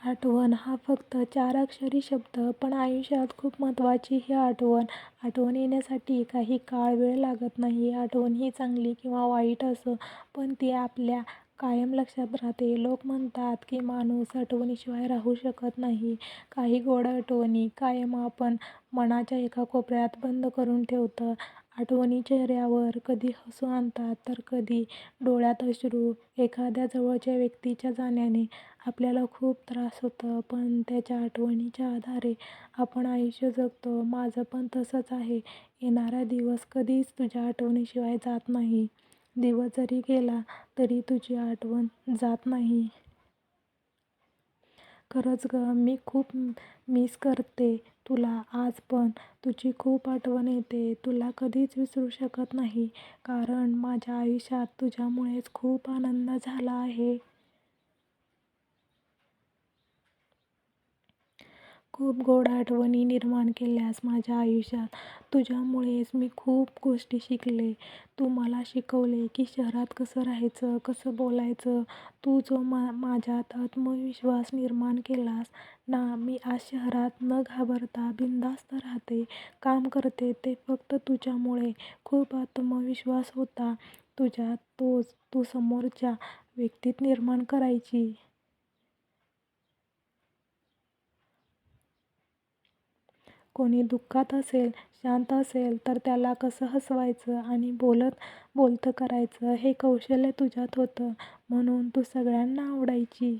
आठवण हा फक्त चार अक्षरी शब्द पण आयुष्यात खूप महत्त्वाची ही आठवण. आठवण येण्यासाठी काही काळ वेळ लागत नाही. आठवण ही चांगली किंवा वाईट असो पण ती आपल्या कायम लक्षात राहते. लोक म्हणतात की माणूस आठवणीशिवाय राहू शकत नाही. काही गोड आठवणी कायम आपण मनाच्या एका कोपऱ्यात बंद करून ठेवतं आठवणी चेहऱ्यावर कधी हसू आणतात तर कधी डोळ्यात अश्रू. एखाद्या जवळच्या व्यक्तीच्या जाण्याने आपल्याला खूप त्रास होतो पण त्याच्या आठवणीच्या आधारे आपण आयुष्य जगतो. माझं पण तसंच आहे. येणारा दिवस कधीच तुझ्या आठवणीशिवाय जात नाही. दिवस जरी गेला तरी तुझी आठवण जात नाही. खरंच गं मी खूप मिस करते तुला आज पण तुझी खूप आठवण येते. तुला कधीच विसरू शकत नाही. कारण माझ्या आयुष्यात तुझ्यामुळेच खूप आनंद झाला आहे. खूप गोड आठवणी निर्माण केल्यास माझ्या आयुष्यात. तुझ्यामुळेच मी खूप गोष्टी शिकले. तू मला शिकवले की शहरात कसं राहायचं, कसं बोलायचं. तू जो मा माझ्यात आत्मविश्वास निर्माण केलास ना मी आज शहरात न घाबरता बिनधास्त राहते, काम करते ते फक्त तुझ्यामुळे. खूप आत्मविश्वास होता तुझ्यात तोच तू समोरच्या व्यक्तीत निर्माण करायची. कोणी दुःखात असेल, शांत असेल तर त्याला कसं हसवायचं आणि बोलत बोलतं करायचं हे कौशल्य तुझ्यात होतं म्हणून तू सगळ्यांना आवडायची.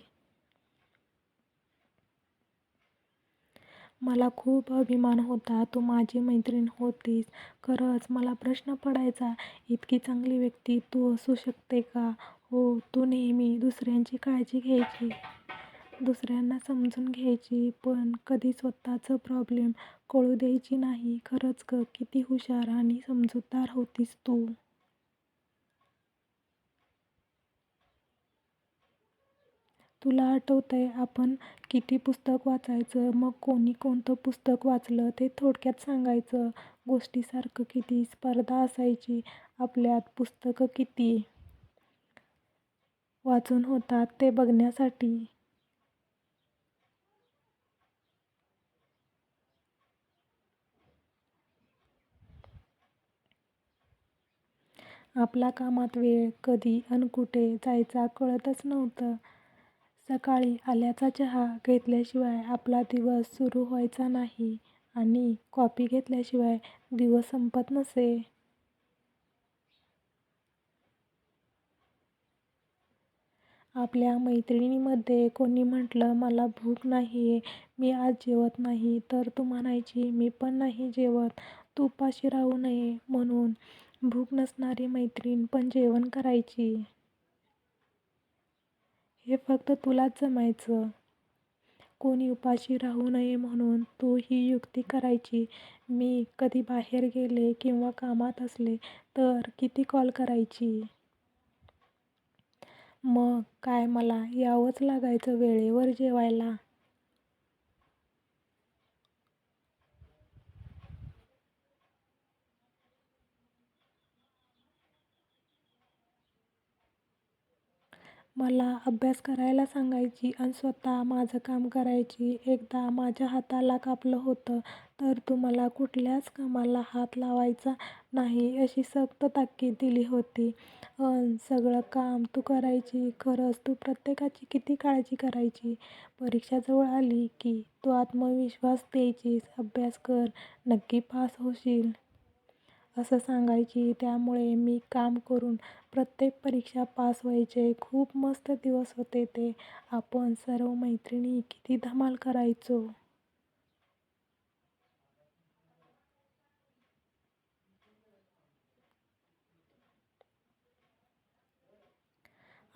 मला खूप अभिमान होता तू माझी मैत्रीण होतीस. खरंच मला प्रश्न पडायचा इतकी चांगली व्यक्ती तू असू शकते का? हो तू नेहमी दुसऱ्यांची काळजी घ्यायची, दुसऱ्यांना समजून घ्यायची पण कधी स्वतःचं प्रॉब्लेम कळू द्यायची नाही. खरंच गं किती हुशार आणि समजूतदार होतीस तू. तुला आठवतंय आपण किती पुस्तक वाचायचं मग कोणी कोणतं पुस्तक वाचलं ते थोडक्यात सांगायचं. गोष्टीसारखं किती स्पर्धा असायची आपल्यात. पुस्तकं किती वाचून होतात ते बघण्यासाठी. आपला कामात वेळ कधी अन कुठे जायचा कळतच नव्हतं. सकाळी आल्याचा चहा घेतल्याशिवाय आपला दिवस सुरू व्हायचा नाही आणि कॉफी घेतल्याशिवाय दिवस संपत नसे. आपल्या मैत्रिणींमध्ये कोणी म्हटलं मला भूक नाहीये, मी आज जेवत नाही तर तू म्हणायची मी पण नाही जेवत, तू उपाशी राहू नये म्हणून. भूक नसणारी मैत्रीण पण जेवण करायची. हे फक्त तुलाच जमायचं. कोणी उपाशी राहू नये म्हणून तू ही युक्ती करायची. मी कधी बाहेर गेले किंवा कामात असले तर किती कॉल करायची. मग काय मला यावंच लागायचं वेळेवर जेवायला. मला अभ्यास करायला सांगायची अन स्वतः माझं काम करायची. एकदा माझ्या हाताला कापलं होतं तर तू मला कुठल्याच कामाला हात लावायचा नाही अशी सक्त ताकीद दिली होती अन सगळं काम तू करायची. खरंच तू प्रत्येकाची किती काळजी करायची. परीक्षा जवळ आली की तू आत्मविश्वास द्यायचीस. अभ्यास कर, नक्की पास होशील असं सांगायची. त्यामुळे मी काम करून प्रत्येक परीक्षा पास व्हायचे. खूप मस्त दिवस होते ते. आपण सर्व मैत्रिणी किती धमाल करायचो.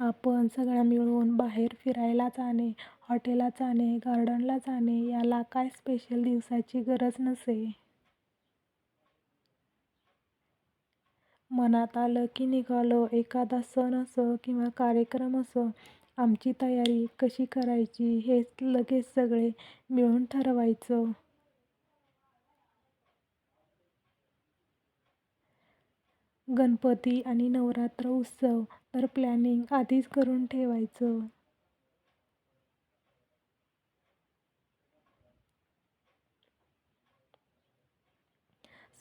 आपण सगळ्या मिळून बाहेर फिरायला जाणे, हॉटेलला जाणे, गार्डनला जाणे याला काय स्पेशल दिवसाची गरज नसे. मनात आलं की निघालो. एखादा सण असो किंवा कार्यक्रम असो आमची तयारी कशी करायची हे लगेच सगळे मिळून ठरवायचो. गणपती आणि नवरात्र उत्सव तर प्लॅनिंग आधीच करून ठेवायचो.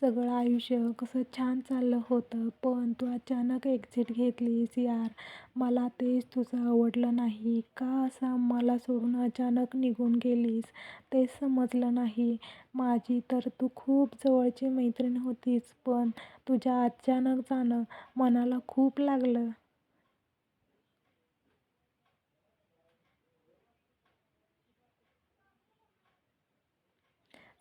सगळं आयुष्य कसं छान चाललं होतं पण तू अचानक एक्झिट घेतलीस यार मला तेच तुझं आवडलं नाही. का असं मला सोडून अचानक निघून गेलीस? तेच समजलं नाही. माझी तर तू खूप जवळची मैत्रीण होतीस पण तुझ्या अचानक जाणं मनाला खूप लागलं.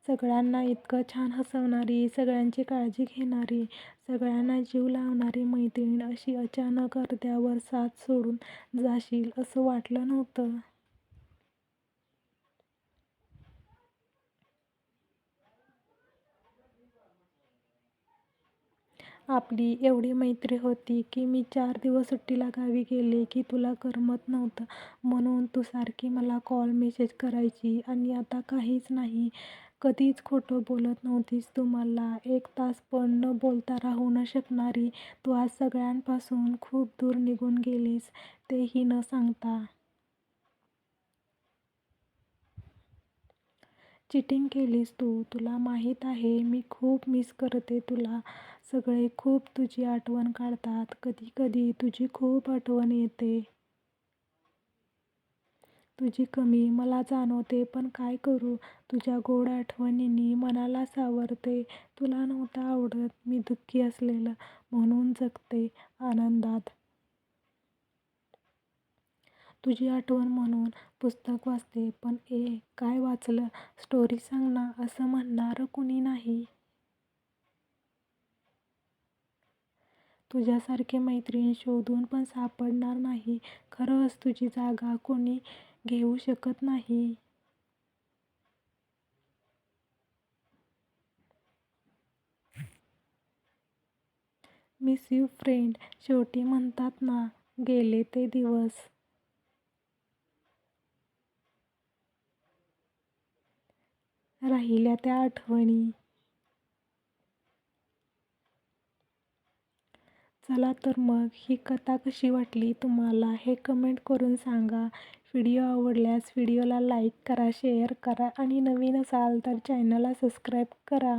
सगळ्यांना इतकं छान हसवणारी सगळ्यांची काळजी घेणारी सगळ्यांना जीव लावणारी मैत्रीण अशी अचानक अर्ध्यावर साथ सोडून जाशील असं वाटलं नव्हतं. आपली एवढी मैत्री होती की मी चार दिवस सुट्टीला गावी गेले की तुला करमत नव्हतं. म्हणून तू सारखी मला कॉल मेसेज करायची आणि आता काहीच नाही. कधीच खोटं बोलत नव्हतीस तू मला एक तास पण न बोलता राहू न शकणारी तू आज सगळ्यांपासून खूप दूर निघून गेलीस तेही न सांगता. चिटिंग केलीस तू. तुला माहीत आहे मी खूप मिस करते तुला. सगळे खूप तुझी आठवण काढतात. कधी कधी तुझी खूप आठवण येते. तुझी कमी मला जाणवते पण काय करू? तुझ्या गोड आठवणींनी मनाला सावरते. तुला नव्हतं आवडत मी दुःखी असलेलं म्हणून जगते आनंदात. तुझी आठवण म्हणून पुस्तक वाचते पण ए काय वाचलं? स्टोरी सांग ना असं म्हणणारं कुणी नाही. तुझ्यासारखी मैत्रीण शोधून पण सापडणार नाही. खरंच तुझी जागा कोणी घेऊ शकत नाही. मिस यू फ्रेंड शेवटी म्हणतात ना गेले ते दिवस. राहिल्या त्या आठवणी. चला तर मग ही कथा कशी वाटली तुम्हाला हे कमेंट करून सांगा. व्हिडिओ आवडल्यास व्हिडिओला लाईक करा शेअर करा आणि नवीन असाल तर चॅनलला सबस्क्राईब करा.